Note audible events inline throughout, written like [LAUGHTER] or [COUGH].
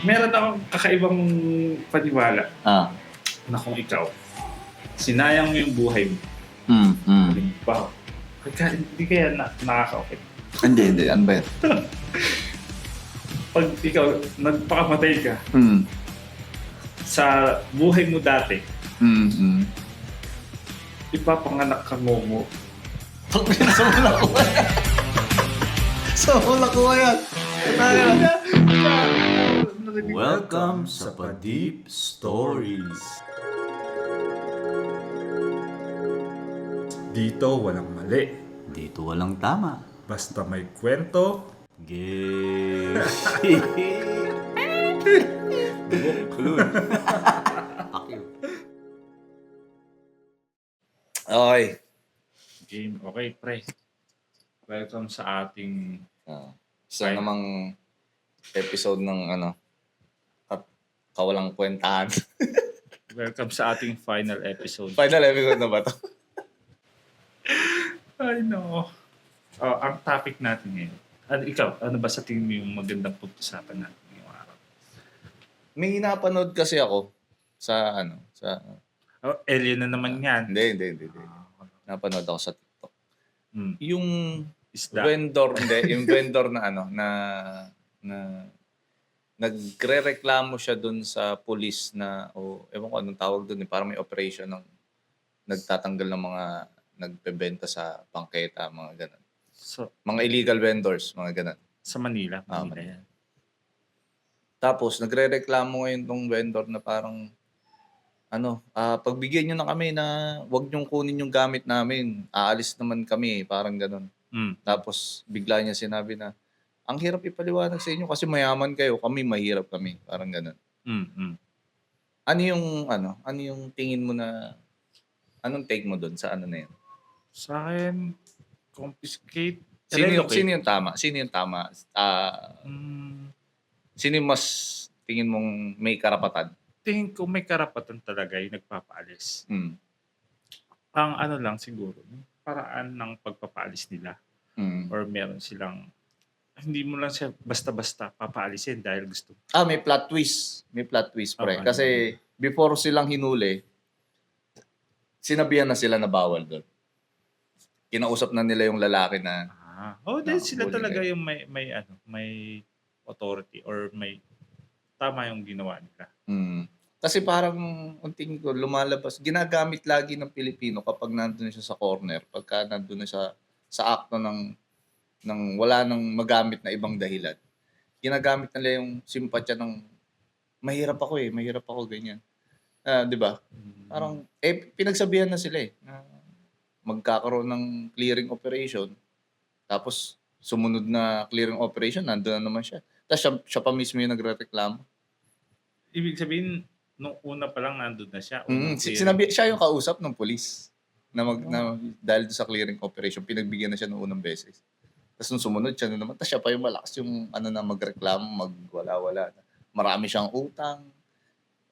Meron akong kakaibang paniwala Ah. na kung ikaw, sinayang mo yung buhay mo. Mm, mm. Halimbawa, pagka hindi kaya na, nakaka-okay. Hindi, hindi. Ano ba yan? [LAUGHS] Pag ikaw, nagpakamatay ka Mm. sa buhay mo dati, Mm, mm. ipapanganak ka mo Sa mula ko yan. Sa mula ko yan. Welcome sa Padip Stories. Dito walang mali. Dito walang tama. Basta may kwento, Gay. [LAUGHS] Okay. game. Okay, pre. Welcome sa ating Ah, isa Fine. namang episode ng ano, ka- kawalang kwentahan. [LAUGHS] welcome sa ating final episode. Final episode na ba to? [LAUGHS] I know. Oh, ang topic natin ngayon. Ano, ikaw, ano ba sa tingin mo yung magandang pag-usapan natin ngayong araw? May napanood kasi ako sa ano, sa Oh, alien na naman yan. hindi, hindi, hindi. hindi. Napanood ako sa TikTok. Hmm. Yung Isda. vendor, hindi, [LAUGHS] yung vendor na ano, na na nagre-reklamo siya dun sa police na o ewan ko anong tawag dun eh, parang may operation ng nagtatanggal ng mga nagpebenta sa bangketa, mga ganun. So, Mga illegal vendors, mga ganun. sa Manila. Ah, Manila Manila. yan. Tapos nagre-reklamo ngayon tong vendor na parang ano, ah pagbigyan niyo na kami na wag niyong kunin yung gamit namin. Aalis naman kami, parang ganun. Hmm. Tapos bigla niya sinabi na ang hirap ipaliwanag sa inyo kasi mayaman kayo, kami mahirap kami, parang ganun. Hmm. Hmm. Ano yung ano, ano yung tingin mo na anong take mo doon sa ano na yun? Sa akin, confiscate. Sino yung, sino yung tama? Sino yung tama? Ah, Hmm, sino yung mas tingin mong may karapatan? tingin ko may karapatan talaga yung nagpapaalis. Mm. Ang ano lang siguro, yung paraan ng pagpapaalis nila. Mm. Or meron silang, hindi mo lang siya basta-basta papaalisin dahil gusto. Ah, may plot twist. May plot twist, pre. Okay. Kasi before silang hinuli, sinabihan na sila na bawal doon. Kinausap na nila yung lalaki na, Ah, oh, dahil sila talaga na yung may, may, ano, may authority or may tama yung ginawa nila. mm, kasi parang, ang tingin ko, lumalabas, ginagamit lagi ng Pilipino kapag nandun siya sa corner, pagka nandun na siya sa akto ng, ng wala nang magamit na ibang dahilan. Ginagamit nila yung simpatya ng, mahirap ako eh, mahirap ako, ganyan. Ah, di ba? Hmm. Parang, eh, pinagsabihan na sila eh. Na magkakaroon ng clearing operation. Tapos, sumunod na clearing operation, nandun na naman siya. Tapos siya, siya pa mismo yung nagre-reklamo. Ibig sabihin, nung una pa lang nandun na siya. Mm, si- sinabi, siya yung kausap ng polis. Na, mag, na dahil doon sa clearing operation, pinagbigyan na siya ng unang beses. Tapos nung sumunod siya na naman, tapos siya pa yung malakas yung ano na magreklamo, magwala-wala. Marami siyang utang.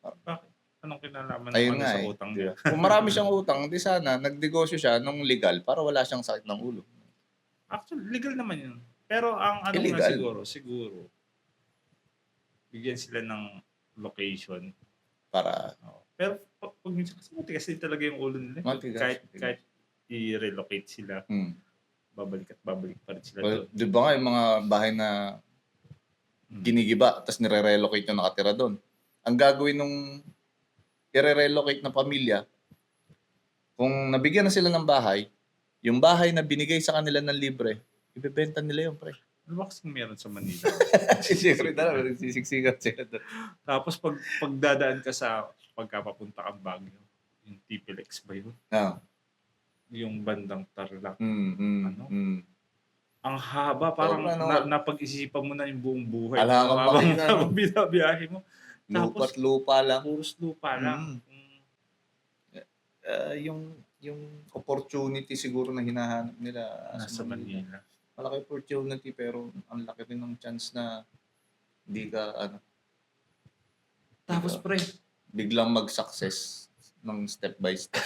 Bakit? Anong kinalaman Ayun ano nga sa eh. utang niya? Kung marami siyang [LAUGHS] utang, di sana nagnegosyo siya nung legal para wala siyang sakit ng ulo. Actually, legal naman yun. Pero ang ano na siguro, siguro, bigyan sila ng location. Para, Oo. Pero pag, kasi matigas din talaga yung ulo nila. Matigas, Kahit, matigas. kahit i-relocate sila, hmm. babalik at babalik pa rin sila Well, doon. di ba nga yung mga bahay na Mm. ginigiba, tapos nire-relocate yung nakatira doon. Ang gagawin nung i-relocate na pamilya, kung nabigyan na sila ng bahay, yung bahay na binigay sa kanila ng libre, ibebenta nila yun, pre. Ano ba kasing meron sa Manila? [LAUGHS] Siyempre talaga, nagsisiksikan sila doon. Tapos pag pagdadaan ka sa pagkapapunta kang Baguio, yung TPLX ba yun? Ah, Yung bandang Tarlac. mm, mm, Ano? mm. Ang haba, parang Sobrang ano, na, napag-isipan mo na yung buong buhay. Ala kang Habang- makina, no? habang [LAUGHS] binabiyahe mo. Tapos- Lupa't lupa lang. Puros lupa lang. Mm. Mm. Ah, yung yung opportunity siguro na hinahanap nila Nasa Manila. Malaki opportunity pero ang laki rin ng chance na hindi ka ano Tapos pre, biglang mag-success ng step by step.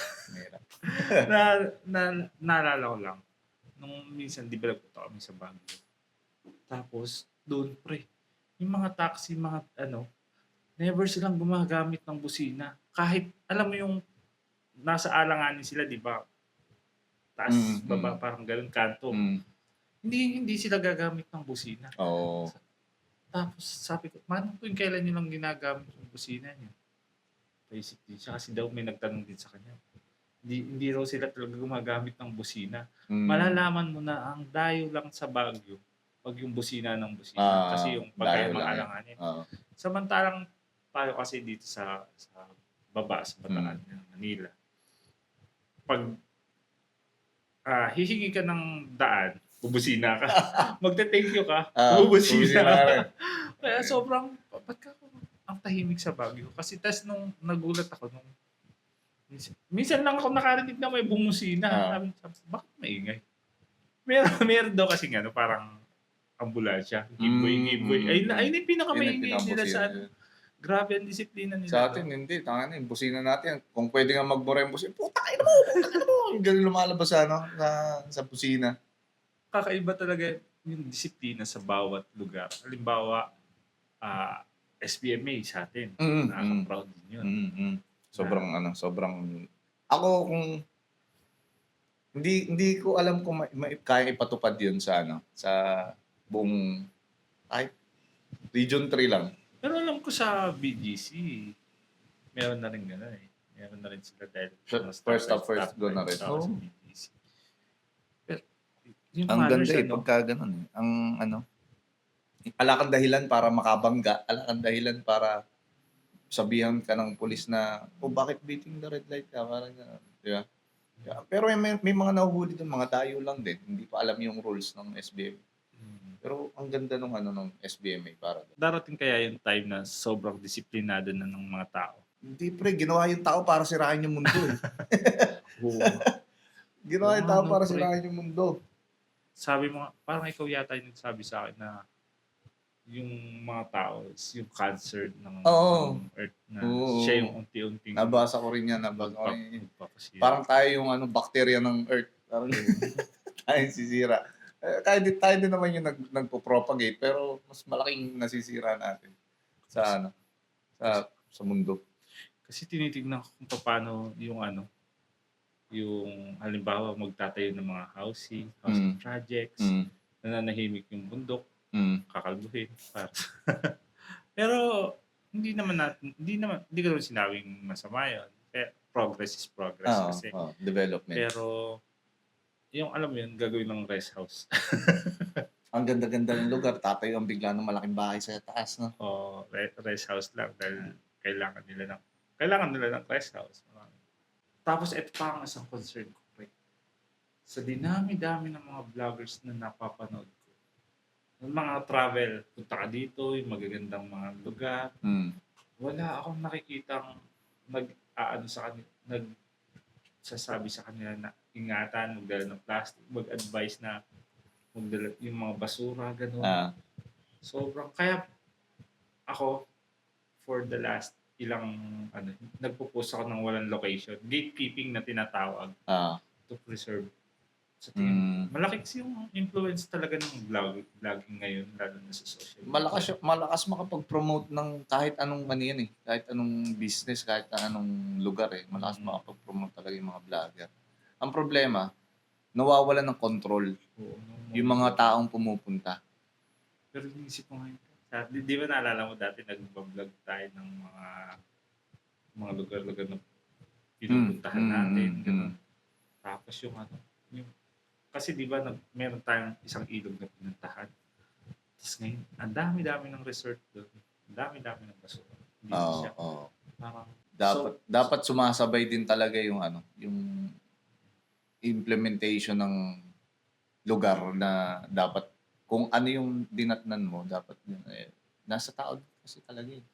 [LAUGHS] Na, na, naalala ko lang, nung minsan, di ba nagpunta kami sa Baguio. Tapos, doon pre, yung mga taxi, mga ano, never silang gumagamit ng busina. Kahit, alam mo yung nasa alanganin sila, di ba? Taas, Mm, baba, parang ganun, kanto. Mm. Hindi, hindi sila gagamit ng busina. Oo. Tapos sabi ko, manong kung kailan nyo lang ginagamit yung busina nyo? Basically, siya kasi daw may nagtanong din sa kanya. Hindi, hindi raw sila talaga gumagamit ng busina. Mm. Malalaman mo na ang dayo lang sa Baguio pag yung busina ng busina. Ah, kasi yung pagkaya lang mga yan. alanganin. Oo. Samantalang tayo kasi dito sa sa baba sa Hmm. Manila. Pag ah hihingi ka ng daan, bubusina ka. [LAUGHS] Magte-thank you ka, Ah, bubusina ka. [LAUGHS] Kaya sobrang, ba't ka ang tahimik sa Baguio? Kasi tas nung nagulat ako nung minsan, minsan lang ako nakarinig na may bumusina. Ah. Sabi, sabi, bakit maingay? Meron, meron daw kasi ano, parang ambulansya. Giveaway, Mm, giveaway. Ayun, mm. ayun yung Yun pinakamaingay nila sa pinakabusina. Grabe ang disiplina nila. Sa atin, hindi. Tanga na, busina natin. Kung pwede nga magmura yung busina, puta kayo mo, puta kayo mo. Ganun lumalabas ano, sa, sa busina. Kakaiba talaga yung disiplina sa bawat lugar. Halimbawa, ah SBMA sa atin. Mm, mm, Nakaka-proud din yun. mm, mm. Sobrang, ano, sobrang, ako kung, hindi hindi ko alam kung ma- ma- kaya ipatupad yun sa ano sa buong kahit region 3 lang. Pero alam ko sa BGC, meron na rin gano'n eh. Meron na rin sila dahil First- first up, first go na rin. Oo. Oo. Sa BGC. Pero, yung Ang manners, ganda eh, ano, pagka ganun eh. Ang ano, ala kang dahilan para makabangga, [LAUGHS] ala kang dahilan para sabihan ka ng pulis na, oh bakit beating the red light ka? Parang gano'n. Di ba? Yeah. Pero may, may mga nahuhuli doon, mga dayo lang din. Hindi pa alam yung rules ng SBM. mm, Pero ang ganda nung ano ng SBMA para doon. darating kaya yung time na sobrang disiplinado na ng mga tao. Hindi pre, ginawa yung tao para sirain yung mundo eh. [LAUGHS] Oo. [LAUGHS] ginawa yung tao para sirain yung mundo. Sabi mo, parang ikaw yata yung nagsabi sa akin na yung mga tao is yung cancer ng, Oo. ng earth na Oo. siya yung unti-unting Nabasa ko rin yan, nabasa ko rin yan. magpapasira. Parang tayo yung ano, bakterya ng Earth. Parang [LAUGHS] tayo yung sisira. Eh, tayo, din, tayo din naman yung nag, nagpo-propagate, pero mas malaking nasisira natin sa ano, sa, sa mundo. Kasi tinitignan ko kung paano yung ano, yung halimbawa magtatayo ng mga housing, housing Mm. projects, Mm. nananahimik yung bundok, Mm. kakalbuhin. Para. [LAUGHS] Pero hindi naman natin, hindi naman, hindi ko naman sinabing masama yun. Pero progress is progress Ah, kasi. ah, development. Pero yung alam mo yun, gagawin ng rest house. [LAUGHS] Ang ganda-ganda ng lugar, tatayo ang bigla ng malaking bahay sa taas, no? o re- rest house lang dahil kailangan nila ng kailangan nila ng rest house. Tapos ito pa ang isang concern ko. Pre. Sa dinami-dami ng mga vloggers na napapanood ko. Yung mga travel, punta ka dito, yung magagandang mga lugar. Mm. Wala akong nakikitang nag aano sa kanila, nag sasabi sa kanila na ingatan, magdala ng plastic, mag-advise na magdala yung mga basura, gano'n Ah, sobrang kaya ako for the last ilang ano nagpo-post ako ng walang location gatekeeping na tinatawag ah, to preserve sa tingin mm. malaki kasi yung influence talaga ng vlog vlogging ngayon lalo na sa social media. Malakas, malakas makapag-promote ng kahit anong ano yan eh. Kahit anong business, kahit anong lugar eh. Malakas Mm. makapag-promote talaga yung mga vlogger. Ang problema, nawawalan ng control Oo, nung- yung mga taong pumupunta. pero iniisip ko ngayon sa- di, di ba naalala mo dati nag-vlog tayo ng mga mga lugar-lugar na pinupuntahan Mm, natin mm, ganun. Tapos yung ano, yung, kasi di ba nag, meron tayong isang ilog na pinuntahan. Tapos ngayon, ang dami-dami ng resort doon. Ang dami-dami ng basura. Hindi siya. oo. Parang, Dapat dapat sumasabay din talaga yung ano, yung implementation ng lugar na dapat kung ano yung dinatnan mo, dapat yun, eh, nasa tao kasi talaga eh.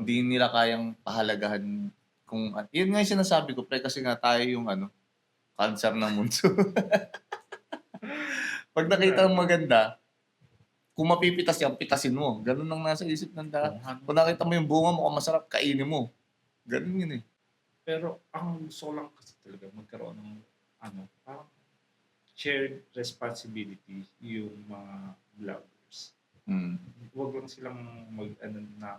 hindi nila kayang pahalagahan kung yun nga yung sinasabi ko pre kasi nga tayo yung ano cancer ng mundo. [LAUGHS] Pag nakita ng maganda, kung mapipitas yan, pitasin mo. Ganun ang nasa isip ng lahat. Kung nakita mo yung bunga mo, kung masarap, kainin mo. Ganun yun eh. Pero ang gusto lang kasi talaga magkaroon ng ano, parang shared responsibility yung mga vloggers. Mm. Huwag lang silang mag, ano, na,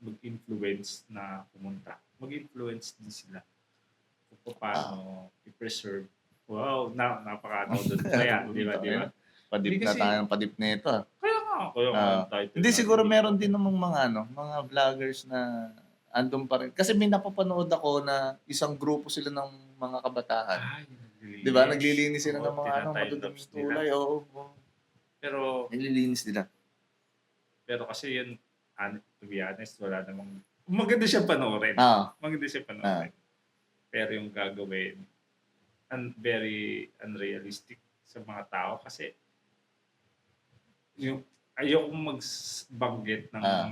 mag-influence na pumunta. Mag-influence din sila kung paano i-preserve. Wow, na, napaka-ano [LAUGHS] doon. Kaya, di ba, di ba? Padip na tayo padip na ito. ah. Kaya nga, kaya nga title Hindi siguro meron din namang mga ano, mga vloggers na andun pa rin. Kasi may napapanood ako na isang grupo sila ng mga kabataan. Ay, naglilinis. 'Di ba? Naglilinis sila ng mga ano, nila. tulay. Oo. oo. Pero, Naglilinis nila. pero kasi yun, to be honest, wala namang, maganda siya panoorin. Ah, Maganda siya panoorin. Pero yung gagawin, un- very unrealistic sa mga tao kasi yung ayokong magbanggit ng Ah.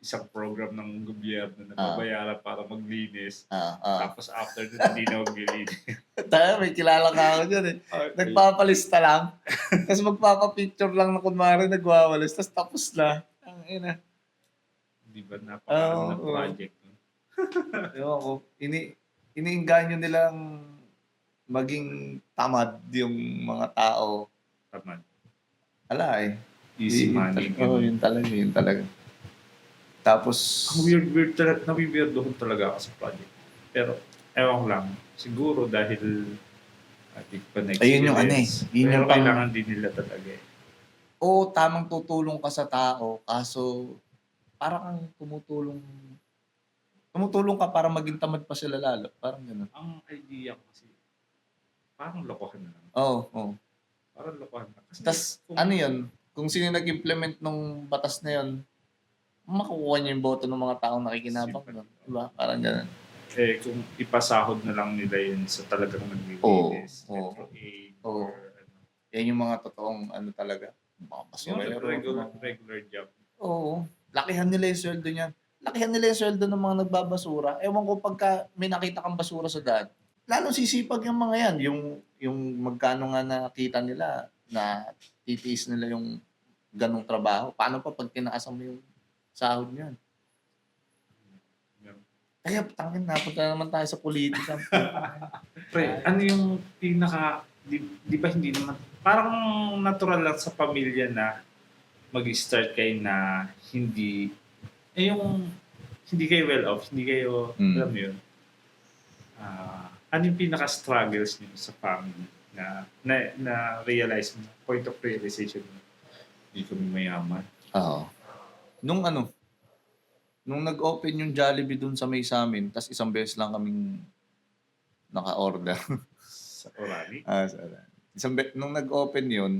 Isang program ng gobyerno na Ah. babayaran para maglinis. ah, ah. Tapos after nun, hindi na maglilinis. [LAUGHS] Tayo, may kilala ka ako dyan eh. Nagpapalista lang. Tapos magpapapicture lang na kunwari nagwawalis. Tapos tapos na. Ang ina. Di ba napaka Oo, ng oo. project. no? [LAUGHS] Ewan ko. Ini, iniinganyo nilang maging tamad yung mga tao. Tama. Ala eh. Easy money. Oo, yun talaga, yun talaga. Tapos, Ang weird, weird talaga, nabiweirdohan talaga ako sa project. Pero, ewan ko lang, siguro dahil ating pa na Ayun yung ano eh, yun Pero yung pang- kailangan din nila talaga eh. oo, tamang tutulong ka sa tao. Kaso, parang kang tumutulong tumutulong ka para maging tamad pa sila lalo. Parang gano'n. Ang idea ko kasi, parang lokohan na lang. Oo, oo. Parang lokohan na. Kasi Tapos, kung- ano yun? Kung sino nag-implement nung batas na yun, makukuha niya yung boto ng mga taong nakikinabang. Nun. Diba? Parang gano'n. Eh, kung ipasahod na lang nila yun sa talagang naglilinis. Oo, Metro aid, oo. or ano. Yan yung mga totoong ano talaga. Mga Yung basurero. regular, mga- regular job. Oo. Lakihan nila yung sweldo niyan. Lakihan nila yung sweldo ng mga nagbabasura. Ewan ko pagka may nakita kang basura sa daan. Lalo sisipag yung mga yan. Yung, yung magkano nga nakita nila na titiis nila yung ganong trabaho. Paano pa pag tinaasan mo yung sahod niyan? Ganun. Kaya tangin na naman tayo sa politika. [LAUGHS] Pre, ano yung pinaka, di, di ba hindi naman, parang natural lang sa pamilya na mag-start kayo na hindi, eh yung, hindi kayo well off, hindi kayo, Mm. alam mo yun, ah, ano yung pinaka-struggles niyo sa family na, na, na realize mo, point of realization mo, hindi kami mayaman. Oo. Nung ano, nung nag-open yung Jollibee dun sa may sa amin, tas isang beses lang kaming naka-order. Sa Orani. [LAUGHS] Ah, sana. Isang be- nung nag-open yun,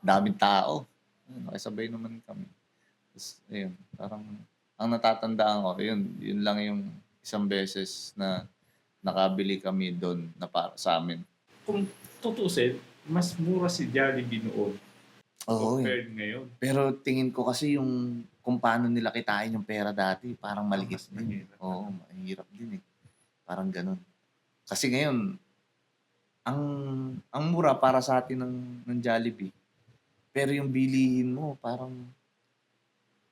daming tao. Nakisabay naman kami. Tapos, ayun, parang, ang natatandaan ko, yun, yun lang yung isang beses na nakabili kami doon na para sa amin. Kung tutusin, mas mura si Jollibee noon Oo, eh. compared ngayon. Pero tingin ko kasi yung kung paano nila kitain yung pera dati, parang maliit mas din. mahirap. Oo, mahirap din eh. Parang ganun. Kasi ngayon, ang ang mura para sa atin ng, ng Jollibee. Pero yung bilihin mo, parang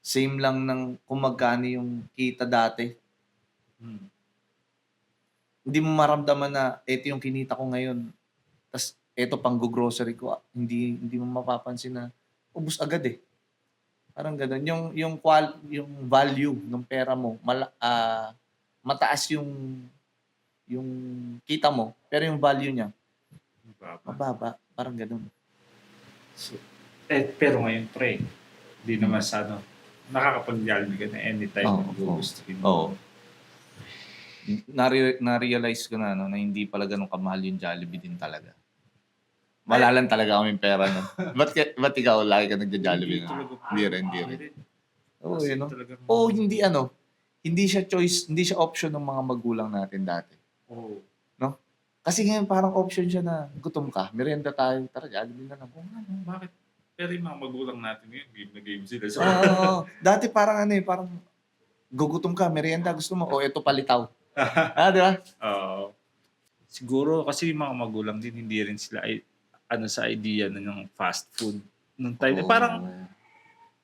same lang ng kung magkano yung kita dati. Hmm. Hindi mo maramdaman na ito yung kinita ko ngayon. Tapos ito pang grocery ko, ah, hindi hindi mo mapapansin na ubus agad eh. Parang gano'n. Yung yung qual, yung value ng pera mo, mala, ah, mataas yung yung kita mo, pero yung value niya Mababa. mababa. Parang gano'n. So, eh, pero ngayon, pre, di naman sa ano, nakakapag-Jollibee ka na anytime Oo, na Oo. mo. Nare- na-realize ko na no, na hindi pala ganun kamahal yung Jollibee din talaga. Wala lang talaga kaming pera nun. ba't, ka- ba't ikaw lagi ka nagja-Jollibee talaga. Hindi rin, hindi rin. Oo, yun, no? Oo, hindi ano, hindi siya choice, hindi siya option ng mga magulang natin dati. Oo. Kasi ngayon parang option siya na gutom ka, merienda tayo, tara, Jollibee na lang. Oo nga, no? bakit? Pero yung mga magulang natin ngayon, game na game sila. So, Oo, oo. dati parang ano eh, parang gugutom ka, merienda gusto mo, o eto palitaw. [LAUGHS] ah, di ba? Oo. siguro kasi yung mga magulang din, hindi rin sila ay, ano sa idea na ng fast food. Nung time, Oo. parang,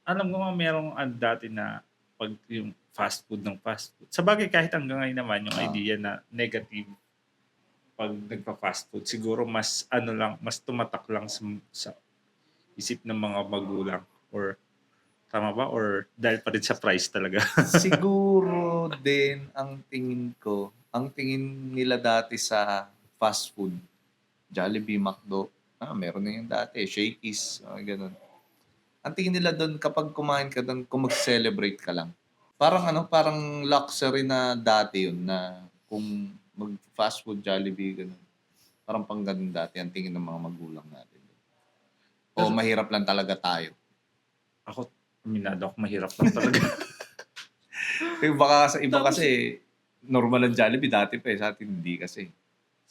alam ko nga merong ano dati na pag yung fast food ng fast food. Sa bagay, kahit hanggang ngayon naman, yung Ah. idea na negative pag nagpa-fast food, siguro mas ano lang, mas tumatak lang sa, sa isip ng mga magulang or Tama ba? Or dahil pa rin sa price talaga? [LAUGHS] Siguro din ang tingin ko, ang tingin nila dati sa fast food, Jollibee, McDo, ah, meron na yun dati, Shakey's, ah, ganun. Ang tingin nila doon kapag kumain ka doon, kung mag-celebrate ka lang. Parang ano, parang luxury na dati yun na kung mag-fast food, Jollibee, ganun. Parang pang ganun dati ang tingin ng mga magulang natin. O mahirap lang talaga tayo. ako, minado ako mahirap lang talaga. [LAUGHS] Eh, baka sa iba Tapos- kasi, normal ang Jollibee dati pa eh. Sa atin hindi kasi.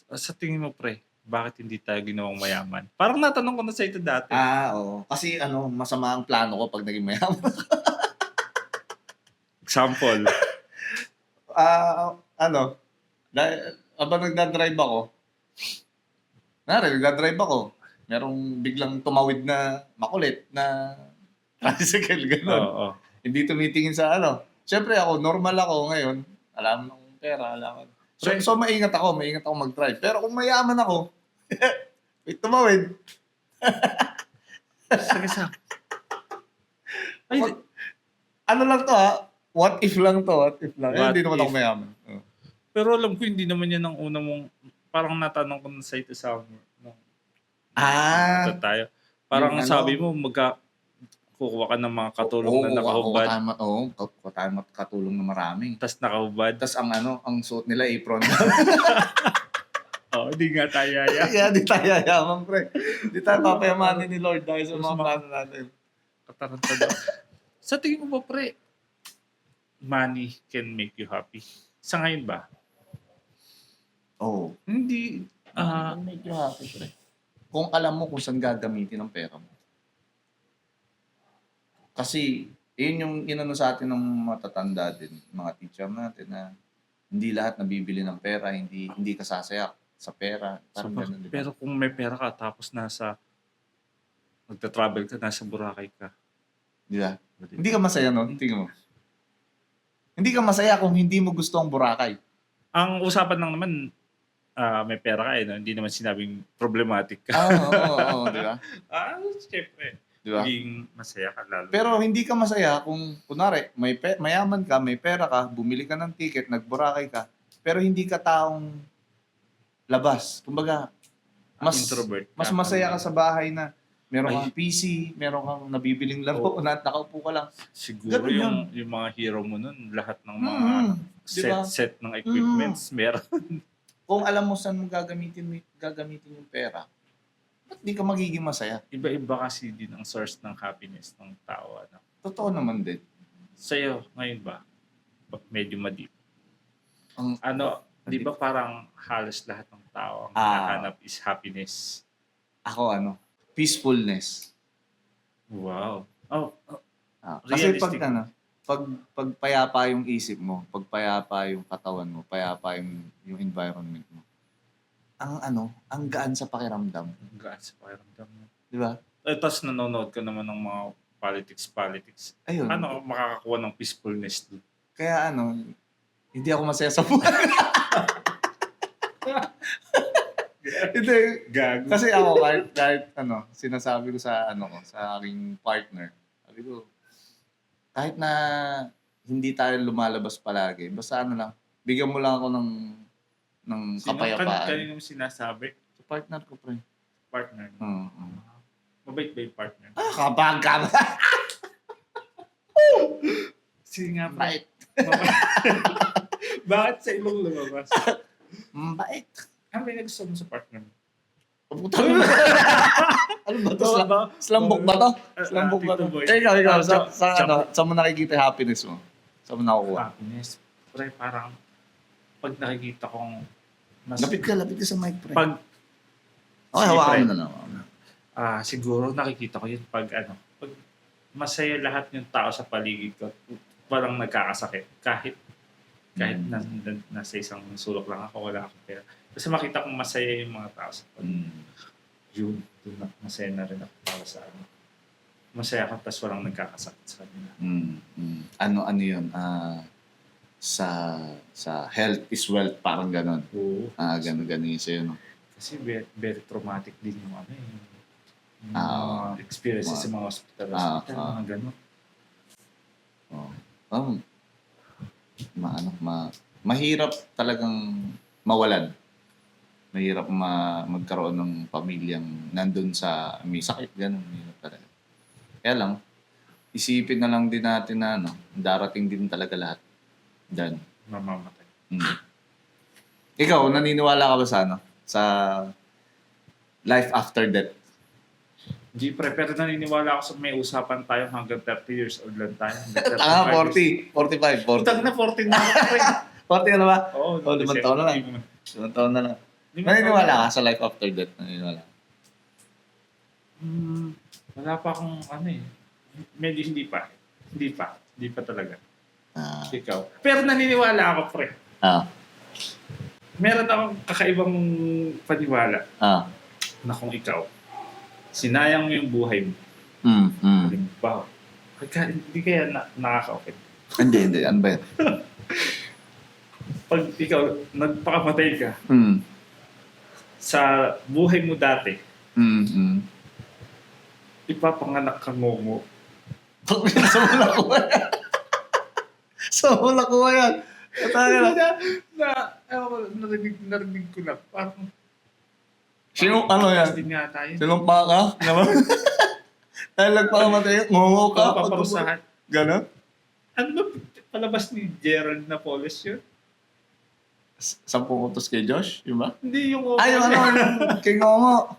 sa tingin mo, pre, bakit hindi tayo ginawang mayaman? Parang natanong ko na sa ito dati. Ah, oo. Kasi ano, masama ang plano ko pag naging mayaman. Example. [LAUGHS] Ah, ano, dahil, habang nagdadrive ako, nari, nagdadrive ako, merong biglang tumawid na makulit na [LAUGHS] tricycle, gano'n. Oo. Hindi tumitingin sa ano. Siyempre ako, normal ako ngayon. Alam ng pera, alam. So, so maingat ako, maingat ako mag-drive. Pero kung mayaman ako, [LAUGHS] wait, tumawid. [LAUGHS] Sige sa. Ay, What? Ano lang to ha? What if lang to, what if lang. Eh, What hindi naman ako if? mayaman. Oh. pero alam ko hindi naman yan ang una mong parang natanong ko na sa ito sa nung Ah, ito tayo. Parang Yung ano? sabi mo magka kukuha ka ng mga katulong na nakahubad. Oo, tama, oo, oo, tama, katulong na marami. Tapos nakahubad. Tapos ang ano, ang suot nila apron. [LAUGHS] Oo, hindi nga tayo yaya. [LAUGHS] Kaya di tayo yaman, pre. Di tayo papayamanin ni Lord dahil sa mga plano natin. Katarantado. sa tingin mo ba, pre, money can make you happy? Sa ngayon ba? Oo. Hindi. ah make you happy, pre. Kung alam mo kung saan gagamitin ang pera mo. Kasi, yun yung inano sa atin ng matatanda din, mga teacher natin na hindi lahat nabibili ng pera, hindi hindi ka sasaya sa pera. Parang so, ganun, pero kung may pera ka tapos nasa magta-travel ka, nasa Boracay ka. Di ba? Hindi ka masaya nun, tingin mo. Hindi ka masaya kung hindi mo gusto ang Boracay. Ang usapan lang naman, ah, may pera ka eh. No? Hindi naman sinabing problematic ka. Ah, oo, oo, oo, di ba? [LAUGHS] Ah, syempre. Di ba? Maging masaya ka lalo. Pero hindi ka masaya kung, kunwari, may pe- mayaman ka, may pera ka, bumili ka ng ticket, nagburakay ka, pero hindi ka taong labas. Kumbaga, mas, introvert. mas masaya ka sa bahay na meron Ay. kang PC, meron kang nabibiling laro, Oo. na nakaupo ka lang. Siguro Ganun yung, yung mga hero mo nun, lahat ng mga Mm, set, ba? set ng equipments, meron. [LAUGHS] Kung alam mo saan mo gagamitin, gagamitin yung pera, ba't di ka magiging masaya? Iba-iba kasi din ang source ng happiness ng tao. Ano? Totoo naman din. Sa'yo, ngayon ba? Ba- Medyo madip. Ang, Ano, di ba parang halos lahat ng tao ang Ah. hinahanap is happiness? ako ano, peacefulness. Wow. Oh, oh, Ah, kasi pag Realistic. ano, pag pag payapa yung isip mo, pag payapa yung katawan mo, payapa yung yung environment mo. Ang ano, ang gaan sa pakiramdam, ang gaan sa pakiramdam mo. di ba? Eh, tapos nanonood ka naman ng mga politics-politics. Ayun. Ano, makakakuha ng peacefulness doon? Kaya ano, hindi ako masaya sa buhay. [LAUGHS] hindi, Gago. kasi ako kahit, kahit ano, sinasabi ko sa ano ko, sa aking partner, sabi ko, kahit na hindi tayo lumalabas palagi, basta ano lang, bigyan mo lang ako ng ng Sino, kapayapaan. kanino mo sinasabi? Sa partner ko, pre. Partner. mo. Mm, mm. Mabait ba yung partner? Ah, kapag ka [LAUGHS] Sige nga, pre. Bait. Mabait. [LAUGHS] Bakit sa ilong lumabas? Bait. Ano ba yung gusto mo sa partner mo? Puta mo. [LAUGHS] ano ba to? Slam, slambok ba to? Slambok ba to? Eh, ikaw, ikaw. Ah, Sa, sa, ano, saan mo nakikita yung happiness mo? Saan mo nakukuha? Happiness. Pre, parang pag nakikita kong mas... Lapit ka, lapit ka sa mic, pre. Pag, okay, hawakan mo na lang. ah siguro nakikita ko yun pag ano, pag masaya lahat yung tao sa paligid ko, parang nagkakasakit. Kahit kahit Mm. na, na- nasa isang sulok lang ako, wala akong pera. Kasi makita kong masaya yung mga tao sa paligid. Mm. Yun, dun na, masaya na rin ako para sa ano. Masaya ka, tapos walang nagkakasakit sa kanila. Mm. Mm. Ano, ano yun? Ah, sa sa health is wealth, parang ganon. Oo. Ah, ganon, ganon yun sa'yo, no? Kasi very, very traumatic din yung ano eh. Yung Ah, mga experiences mga- sa mga hospital, Ah, hospital, ah. mga gano'n. um, ma, ano, ma, mahirap talagang mawalan. Mahirap ma, magkaroon ng pamilyang nandun sa may sakit, ganun. Mahirap talaga. Kaya lang, isipin na lang din natin na ano, darating din talaga lahat. Dyan. Mamamatay. Mm. Ikaw, naniniwala ka ba sa ano? Sa life after death? Hindi pre, pero naniniwala ako sa may usapan tayo hanggang 30 years old lang tayo. Hanggang 35 [LAUGHS] Ah, years. 40. 45. 40. Putang na 40 na ako pre. [LAUGHS] 40 na ba? Oo, Oh, limang taon na lang. Ilang taon na lang. Naniniwala na ka sa life after death? Naniniwala? Hmm, wala pa akong ano eh. Medyo hindi pa. Hindi pa. Hindi pa talaga. Ah. Ikaw. Pero naniniwala ako pre. Ah. Meron akong kakaibang paniwala Ah. na kung ikaw, sinayang mo yung buhay mo. Mm, mm. Halimbawa, kaya, hindi kaya na, nakaka-okay. Hindi, hindi. Ano ba yan? [LAUGHS] Pag ikaw, nagpakamatay ka, Mm. Sa buhay mo dati, Mm, mm. ipapanganak ka ngongo. sa mula ko yan. sa mula ko yan. Kataga na, na. na, ewan ko, narinig, narinig ko na. Parang, Sino, ano yan? Din nga tayo. Sinumpa ka? Naman? [LAUGHS] Dahil nagpakamatay, ngungo ka? Paparusahan. Ganon? Ano ba, palabas ni Gerald Napoles yun? Sampung utos kay Josh, yun ba? Hindi yung... Ay, yung ano, kay Ngongo.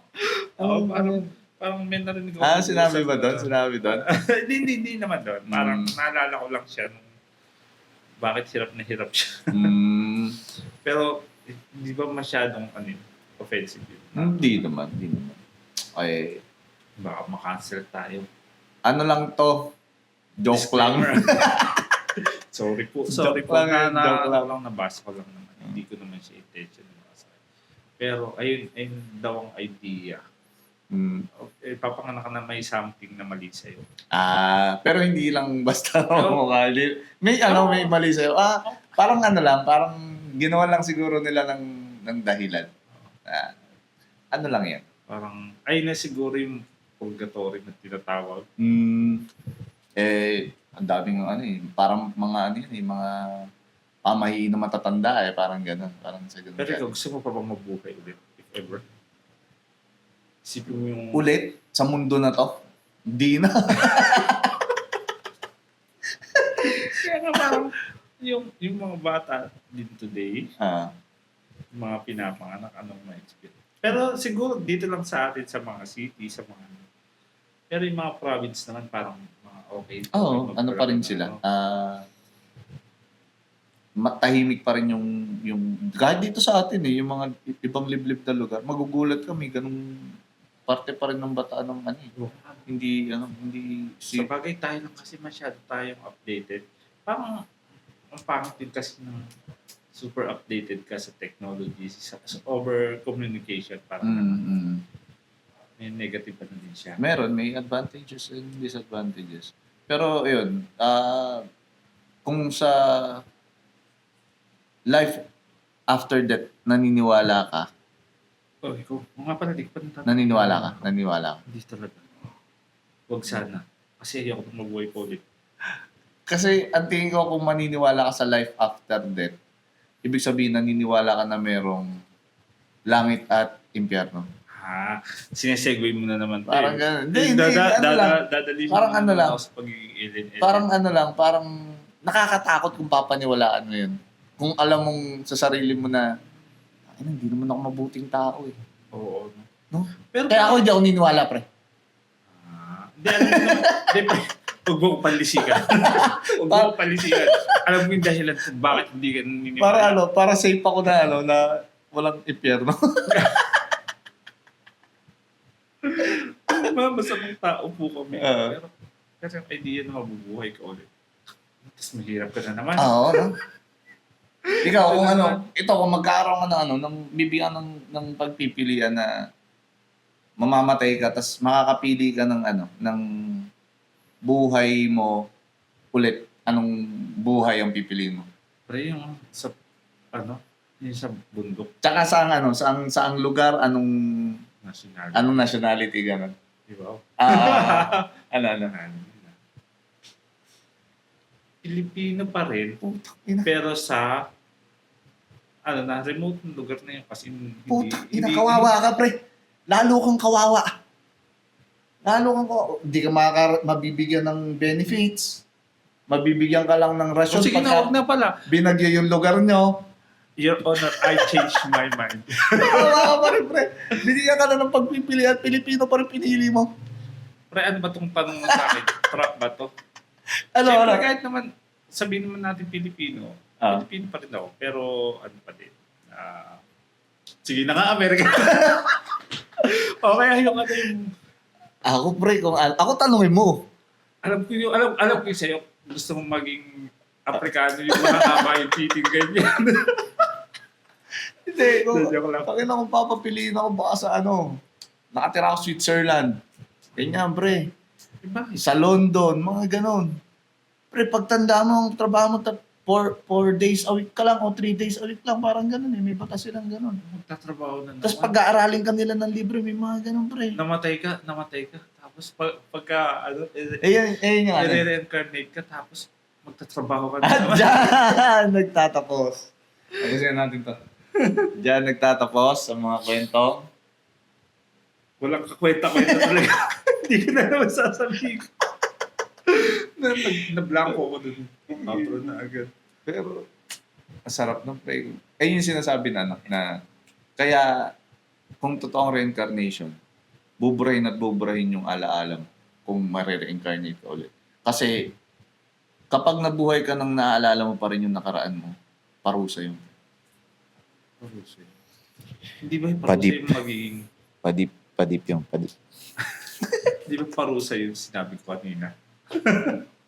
Oo, parang, parang may narinig ako. Ah, sinabi ba doon? Sinabi doon? [LAUGHS] Hindi, hindi, hindi naman doon. Parang Mm. naalala ko lang siya nung bakit hirap na hirap siya. Hmm, [LAUGHS] Pero, hindi ba masyadong ano, yun, offensive yun? hindi naman, hindi naman. Ay, Baka makancel tayo. ano lang to? Joke lang. Disclaimer. [LAUGHS] Sorry po. Sorry Joke po lang na, yun, na, joke lang. lang nabasa ko lang naman. Hindi ko naman siya intention makasakit. Pero ayun, ayun daw ang idea. Hmm. Eh, papanganak ka na may something na mali sa'yo. Ah, pero hindi lang basta [LAUGHS] Oo. mukha. May ano, may mali sa'yo. Ah, parang ano lang, parang ginawa lang siguro nila ng, ng dahilan. Ah, ano lang yan? Parang, ayun na siguro yung purgatory na tinatawag. Hmm, eh, ang daming ano eh, parang mga ano yun eh, mga pamahiin na matatanda eh, parang gano'n. Parang sa gano'n. Pero ikaw, gusto mo pa bang mabuhay ulit? If ever? Isipin mo yung... Ulit, sa mundo na to, hindi na. Kaya nga parang, yung, yung mga bata din today, ah, yung mga pinapanganak, anong ma-experience. Pero siguro dito lang sa atin, sa mga city, sa mga... ano. Pero yung mga province naman, parang mga okay. Oo, okay, ano pa rin sila. ano. Ah, matahimik pa rin yung yung kahit dito sa atin eh, yung mga ibang liblib na lugar, magugulat kami ganung parte pa rin ng bataan ng ano eh. Oo. Hindi ano, hindi si Sa bagay tayo lang kasi masyado tayong updated. Parang ang pangit din kasi ng super updated ka sa technology, sa, sa over communication, parang mm, mm. may negative pa na din siya. Meron, may advantages and disadvantages. Pero yun, ah kung sa life after death, naniniwala ka? Oh, ikaw, o nga pala, di ko pa natatanda. Naniniwala ka? Naniniwala ka? Hindi talaga. Huwag sana. Kasi ayoko itong mabuhay po ulit. Kasi ang tingin ko kung maniniwala ka sa life after death, ibig sabihin naniniwala ka na merong langit at impyerno. Ha? Sinesegue mo na naman. to Parang eh. ganun. Hindi, hindi, dada- ano dada- lang. dadalhin mo Parang ano naman lang. ako sa pagiging alien. alien. Parang ano lang, parang nakakatakot kung papaniwalaan mo yun. Kung alam mong sa sarili mo na, ay, hindi naman ako mabuting tao eh. Oo. No? Pero Kaya ako hindi ako niniwala, pre. Ah, Hindi, alam mo naman. Hindi, pre. Huwag mo ko palisigan. [LAUGHS] Huwag mo ko palisigan. Alam mo yung dahilan kung bakit hindi ka naniniwala. Para ano, para safe ako na ano, na walang impyerno. [LAUGHS] Mga masamang tao po kami. Oo. pero, pero yung idea na mabubuhay ka ulit. Tapos mahirap ka na naman. Oo, no? Ikaw, kung ano, ito, kung magkakaroon ka ng ano, ng bibigyan ng, ng pagpipilian na mamamatay ka, tapos makakapili ka ng ano, ng buhay mo ulit, anong buhay ang pipiliin mo? Pre, yung sa, ano, yung sa bundok Tsaka saan ano, saan, saang lugar, anong, national. anong nationality, gano'n? Di ba? Ah, [LAUGHS] ano, ano? Pilipino pa rin, Putang ina. pero sa ano na, remote na lugar na yun kasi hindi, Putang ina, kawawa ka, pre. Lalo kang kawawa. Lalo kang kawawa. Hindi ka makaka- mabibigyan ng benefits. Mabibigyan ka lang ng O rasyon sige na, huwag na pala. binagyo yung lugar nyo. Your Honor, I changed my mind. [LAUGHS] Kawawa ka pa rin, pre. Binigyan ka na ng pagpipilian. Pilipino pa rin pinili mo. Pre, ano ba itong tanong mo sa akin? Trap ba to? Ano, Siyempre, ano? kahit naman, sabihin naman natin Pilipino, Ah. Pilipino pa rin ako, pero ano pa din. ah, sige na nga, Amerika. [LAUGHS] okay, ayoko na yung, Ako, pre, kung al- ako tanungin mo. alam ko yung, alam, alam ko yung sa'yo, gusto mong maging Afrikano yung mahaba yung titing ganyan. [LAUGHS] Hindi, kung, Joke lang. Pakina kung papapiliin ako baka sa ano, nakatira ako Switzerland. Ganyan, pre. Diba? Sa London, mga ganon. Pre, pagtanda mo ang trabaho mo, ta- four, four days a week ka lang o three days a week lang, parang ganon eh. May batas silang ganon. Magtatrabaho na naman. Tapos pag-aaralin ka nila ng libre, may mga ganon, pre. namatay ka, namatay ka. Tapos pag, pagka, ano, Eh, yan, eh, yun nga. eh. i-reincarnate ka, tapos magtatrabaho ka na At naman. dyan, [LAUGHS] nagtatapos. Ayusin natin to. Diyan nagtatapos sa mga kwento. Walang kakwenta-kwenta talaga. [LAUGHS] Hindi ko na naman sasabihin. na, nag, na-blanco ako dun. Outro na agad. Pero, masarap ng pre. Eh, yung sinasabi na, anak, na kaya, kung totoong reincarnation, buburahin at buburahin yung alaala mo kung mare-reincarnate ka ulit. Kasi, kapag nabuhay ka nang naaalala mo pa rin yung nakaraan mo, parusa yun. Hindi ba yung parusa Padip. yung magiging... Padip, padip yung padip. [LAUGHS] Hindi ba parusa yung sinabi ko kanina? [LAUGHS]